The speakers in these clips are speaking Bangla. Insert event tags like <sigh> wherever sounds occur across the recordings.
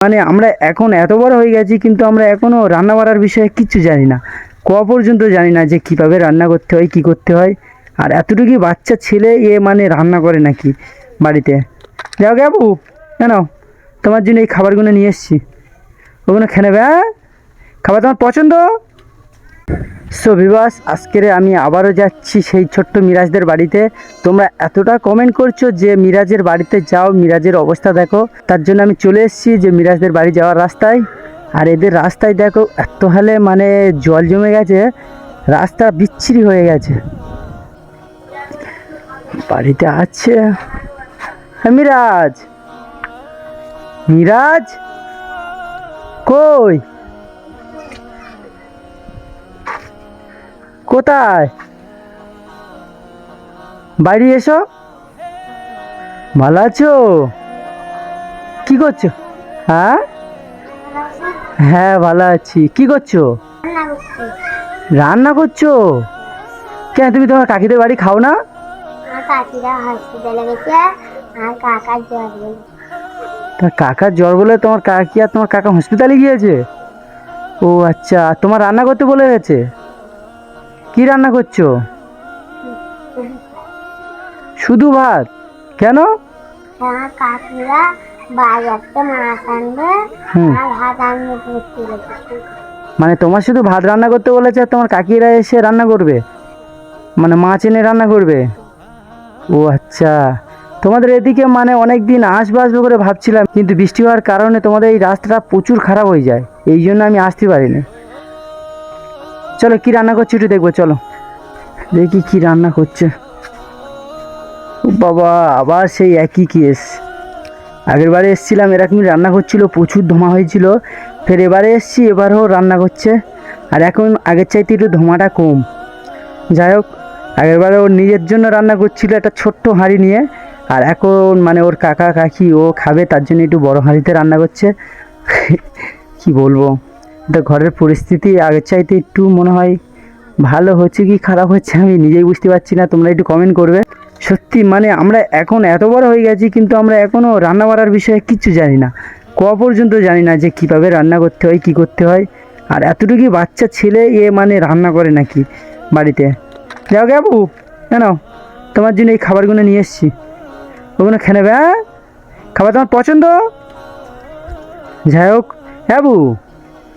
মানে আমরা এখন এত বড় হয়ে গেছি, কিন্তু আমরা এখনও রান্না করার বিষয়ে কিচ্ছু জানি না। ক পর্যন্ত জানি না যে কীভাবে রান্না করতে হয়, কি করতে হয়। আর এতটুকুই বাচ্চা ছেলে, এ মানে রান্না করে নাকি বাড়িতে? যাও গে কেন? তোমার জন্য এই খাবারগুলো নিয়ে এসছি। ওগুলো খেয়ে নেবে হ্যাঁ? খাবার তোমার পছন্দ? সো বিবাস আজকের আমি আবারও যাচ্ছি সেই ছোট্ট মিরাজদের বাড়িতে। তোমরা এতটা কমেন্ট করছ যে মিরাজের বাড়িতে যাও, মিরাজের অবস্থা দেখো। তার জন্য আমি চলে এসেছি যে মিরাজদের বাড়ি যাওয়ার রাস্তায়। আর এদের রাস্তায় দেখো, এত হালে মানে জল জমে গেছে, রাস্তা বিচ্ছিরি হয়ে গেছে। বাড়িতে আছে। হ্যাঁ মিরাজ! মিরাজ! কই? কোথায়? বাড়ি এসো। ভালো আছো? কি করছ? হ্যাঁ? হ্যাঁ ভালো আছি। কি করছ? রান্না করছ? কেন তুমি তোমার কাকিদের বাড়ি খাও না? তার কাকার জ্বর বলে। তোমার কাকি আর তোমার কাকা হসপিটালে গিয়েছে? ও আচ্ছা তোমার রান্না করতে বলে গেছে? কি রান্না করছ? শুধু ভাত? কেন? কাকিরা বাজারতে মাছ আনবে হুম। আর ভাত আনবে করতে। মানে তোমার শুধু ভাত রান্না করতে বলেছে আর তোমার কাকিরা এসে রান্না করবে? মানে মাছ এনে রান্না করবে? ও আচ্ছা। তোমাদের এদিকে মানে অনেক দিন আসবে আসবে করে ভাবছিলাম কিন্তু বৃষ্টি হওয়ার কারণে তোমাদের এই রাস্তাটা প্রচুর খারাপ হয়ে যায়। এই জন্য আমি আসতে পারিনি। চলো, কি রান্না করছে একটু দেখব, চলো। দেখি কি রান্না করছে। বাবা, আবার সেই একই কেস আগের বারে এসেছিলাম, এরকমই রান্না করছিল, প্রচুর ধোঁয়া হয়েছিল। ফের এবারে এসছি, এবারও রান্না করছে। আর এখন আগের চাইতে একটু ধোঁয়াটা কম। যাই হোক আগেরবারে ওর নিজের জন্য রান্না করছিল একটা ছোট্ট হাঁড়ি নিয়ে। আর এখন মানে ওর কাকা, কাকি, ও খাবে, তার জন্য একটু বড় হাঁড়িতে রান্না করছে। <laughs> কি বলব? এটা ঘরের পরিস্থিতি, আগের চাইতে একটু মনে হয় ভালো হচ্ছে কি খারাপ হচ্ছে আমি নিজেই বুঝতে পারছি না, তোমরা একটু কমেন্ট করবে। সত্যি মানে আমরা এখন এত বড় হয়ে গেছি, কিন্তু আমরা এখনও রান্না বাড়ার বিষয়ে কিচ্ছু জানি না। ক পর্যন্ত জানি না যে কীভাবে রান্না করতে হয়, কি করতে হয়। আর এতটুকুই বাচ্চা ছেলে, এ মানে রান্না করে নাকি বাড়িতে? যাও গে আপু কেন তোমার জন্য এই খাবারগুলো নিয়ে এসেছি। ওগুলো খেয়ে নেবে হ্যাঁ? খাবার তোমার পছন্দ? যাই হোক হ্যাঁ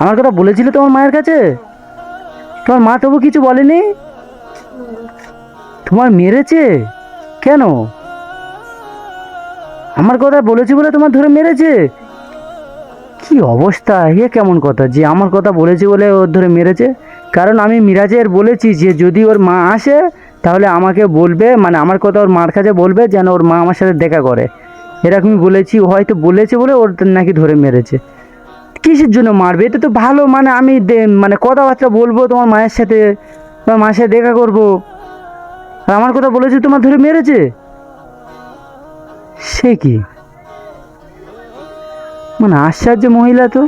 আমার কথা বলেছিলে তোমার মায়ের কাছে? তোমার মা তবু কিছু বলেনি। তোমার মেরেছে? কেন? আমার কথা বলেছি বলে তোমার ধরে মেরেছে? কি অবস্থা? এ কেমন কথা? যে আমার কথা বলেছে বলে ওর ধরে মেরেছে? কারণ আমি মিরাজের বলেছি যে যদি ওর মা আসে, তাহলে আমাকে বলবে মানে আমার কথা ওর মার কাছে বলবে, যেন ওর মা আমার সাথে দেখা করে। এরকমই বলেছি হয়তো বলেছে বলে ওর নাকি ধরে মেরেছে। কিসের জন্য মারবে? এটা তো ভালো মানে আমি মানে কথাবার্তা বলব, তোমার মায়ের সাথে, তোমার মায়ের সাথে দেখা করব। আর আমার কথা বলেছে, তোমার ধরে মেরেছে? সে কি? মানে আশ্চর্য মহিলা তো।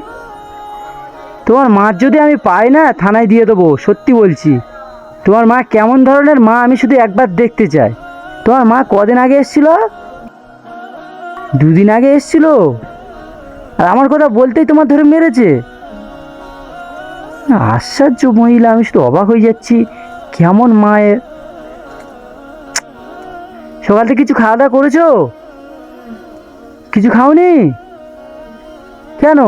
তোমার মার যদি আমি পাই না, থানায় দিয়ে দেবো, সত্যি বলছি। তোমার মা কেমন ধরনের মা, আমি শুধু একবার দেখতে চাই। তোমার মা কদিন আগে এসেছিল? দুদিন আগে এসেছিল? আর আমার কথা বলতেই তোমার ধরে মেরেছে। আশ্চর্য মহিলা, আমি শুধু অবাক হয়ে যাচ্ছি, কেমন মায়ের। সকাল থেকে কিছু খাওয়া দাওয়া করেছ? কিছু খাওনি? কেন?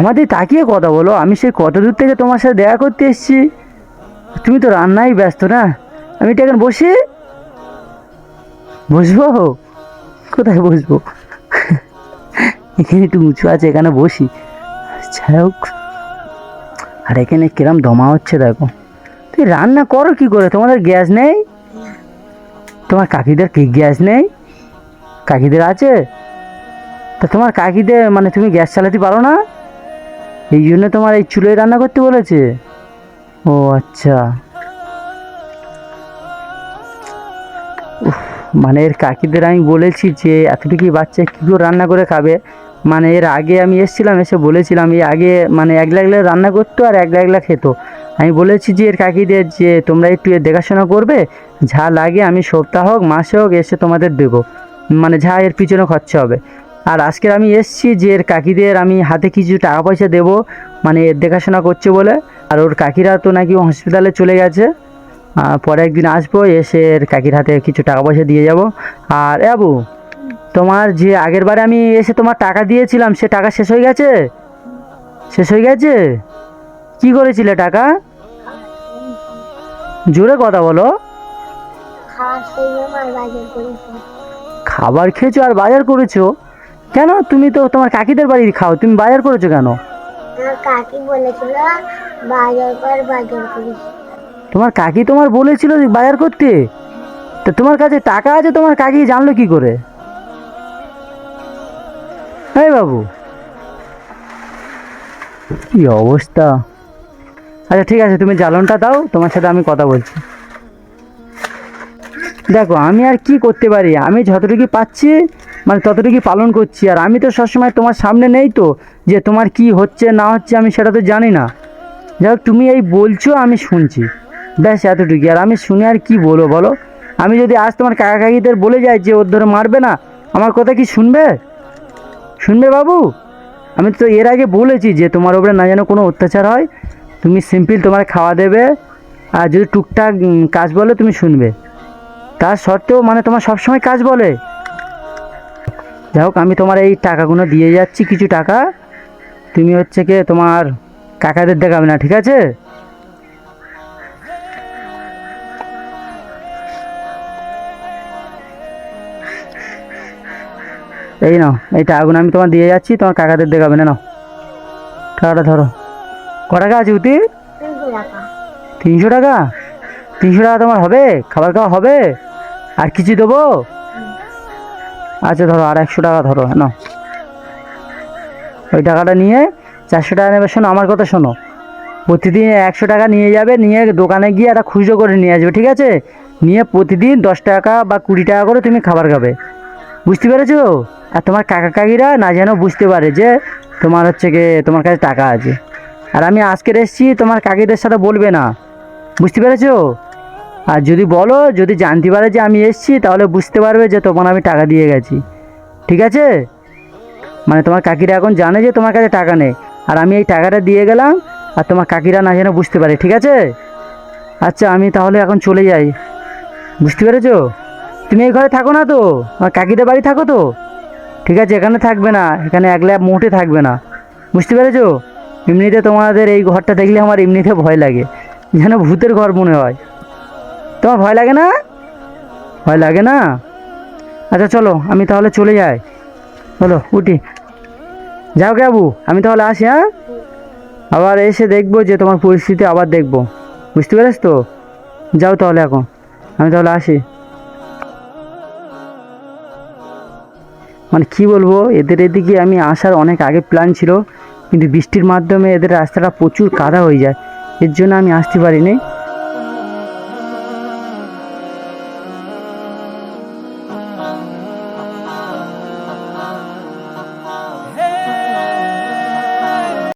আমাদের তাকিয়ে কথা বলো, আমি সেই কত দূর থেকে তোমার সাথে দেখা করতে এসেছি। তুমি তো রান্নাই ব্যস্ত না, আমি এটা এখন বসি? বসবো? কোথায় বসবো? এখানে একটু উঁচু আছে, এখানে বসি। যাই হোক। আর এখানে কিরম দমা হচ্ছে দেখো। তুই রান্না করো কি করে? তোমাদের গ্যাস নেই? তোমার কাকিদের কি গ্যাস নেই? কাকিদের আছে? তা তোমার কাকিদের মানে তুমি গ্যাস চালাতে পারো না? এই জন্য তোমার এই চুলোয় রান্না করতে বলেছে। ও আচ্ছা। মানে এর কাকিদের আমি বলেছি যে এতটুকু বাচ্চা কী করে রান্না করে খাবে? মানে এর আগে আমি এসেছিলাম, এসে বলেছিলাম, এই আগে মানে এক লাগলে রান্না করতো আর এক লাগলা খেত। আমি বলেছি যে, এর কাকিদের যে তোমরা একটু এর দেখাশোনা করবে, যা লাগে আমি সপ্তাহ হোক, মাসে হোক এসে তোমাদের দেবো। মানে যা এর পিছনে খরচা হবে। আর আজকের আমি এসছি যে, এর কাকিদের আমি হাতে কিছু টাকা পয়সা দেবো মানে এর দেখাশোনা করছে বলে। আর ওর কাকিরা তো নাকি হসপিটালে চলে গেছে। পরে একদিন আসব, এসে এর কাকির হাতে কিছু টাকা পয়সা দিয়ে যাব। আর আবু তোমার যে আগের বারে আমি এসে তোমার টাকা দিয়েছিলাম, সে টাকা শেষ হয়ে গেছে? শেষ হয়ে গেছে? কি করেছিলে টাকা? জোরে কথা বলো। খাবার খেয়েছো আর বাজার করেছ? কেন? তুমি তো তোমার কাকিদের বাড়ি খাও, তুমি বাজার করেছ কেন? তোমার কাকি তোমার বলেছিল বাজার করতে। তো তোমার কাছে টাকা আছে, তোমার কাকি জানলো কি করে? এই বাবু। কি অবস্থা? আচ্ছা ঠিক আছে, তুমি জ্বালনটা দাও, তোমার সাথে আমি কথা বলছি। দেখো, আমি আর কি করতে পারি? আমি যতটুকু পাচ্ছি মানে ততটুকু পালন করছি, আর আমি তো সবসময় তোমার সামনে নেই তো, যে তোমার কি হচ্ছে, না হচ্ছে, আমি সেটা তো জানি না। যাই হোক, তুমি এই বলছো, আমি শুনছি। ব্যাস এতটুকু আর আমি শুনে আর কি বলব, বলো? আমি যদি আজ তোমার কাকা কাকিদের বলে যাই যে ওর ধরে মারবে না, আমার কথা কি শুনবে? শুনবে বাবু? আমি তো এর আগে বলেছি যে তোমার ওপরে না যেন কোনো অত্যাচার হয়। তুমি সিম্পল তোমার খাওয়া দেবে, আর যদি টুকটাক কাজ বলে তুমি শুনবে। তার সত্ত্বেও মানে তোমার সবসময় কাজ বলে। যাই হোক, আমি তোমার এই টাকাগুলো দিয়ে যাচ্ছি, কিছু টাকা। তুমি হচ্ছে কি তোমার কাকাদের দেখাবে না, ঠিক আছে? এই নাও এই টাকাগুলো আমি তোমার দিয়ে যাচ্ছি, তোমার কাকাদের দেখাবে, না নাও। টাকাটা ধরো। ক টাকা আছে উতি? তিনশো টাকা? তিনশো টাকা তোমার হবে? খাবার খাওয়া হবে? আর কিছু দেবো? আচ্ছা ধরো, আর একশো টাকা ধরো নাও। ওই টাকাটা নিয়ে চারশো টাকা নেবে, শোনো, আমার কথা শোনো। প্রতিদিন একশো টাকা নিয়ে যাবে, নিয়ে দোকানে গিয়ে একটা খুচরো করে নিয়ে আসবে, ঠিক আছে? নিয়ে প্রতিদিন দশ টাকা বা কুড়ি টাকা করে তুমি খাবার খাবে। বুঝতে পেরেছ? আর তোমার কাকা কাকিরা না যেন বুঝতে পারে যে তোমার হচ্ছে গিয়ে তোমার কাছে টাকা আছে। আর আমি আজকের এসেছি, তোমার কাকিদের সাথে বলবে না। বুঝতে পেরেছ? আর যদি বলো, যদি জানতে পারে যে আমি এসেছি, তাহলে বুঝতে পারবে যে তোমার আমি টাকা দিয়ে গেছি। ঠিক আছে? মানে তোমার কাকিরা এখন জানে যে তোমার কাছে টাকা নেই। আর আমি এই টাকাটা দিয়ে গেলাম, আর তোমার কাকিরা না যেন বুঝতে পারে। ঠিক আছে? আচ্ছা আমি তাহলে এখন চলে যাই। বুঝতে পেরেছ? তুমি এই ঘরে থাকো না তো? আমার কাকিদের বাড়ি থাকো তো? ঠিক আছে, এখানে থাকবে না, এখানে এক একলা মোটে থাকবে না। বুঝতে পেরেছ? এমনিতে তোমাদের এই ঘরটা দেখলে আমার এমনিতে ভয় লাগে, যেন ভূতের ঘর মনে হয়। তোমার ভয় লাগে না? ভয় লাগে না? আচ্ছা চলো, আমি তাহলে চলে যাই। চলো উঠি। যাও কে বাবু, আমি তাহলে আসি হ্যাঁ? আবার এসে দেখব যে তোমার পরিস্থিতি, আবার দেখব। বুঝতে পেরেছ তো? যাও তাহলে এখন, আমি তাহলে আসি। মানে কি বলব, এদের এদিকে আমি আসার অনেক আগে প্ল্যান ছিল, কিন্তু বৃষ্টির মাধ্যমে এদের রাস্তাটা প্রচুর কাদা হয়ে যায়, এর জন্য আমি আসতে পারিনি।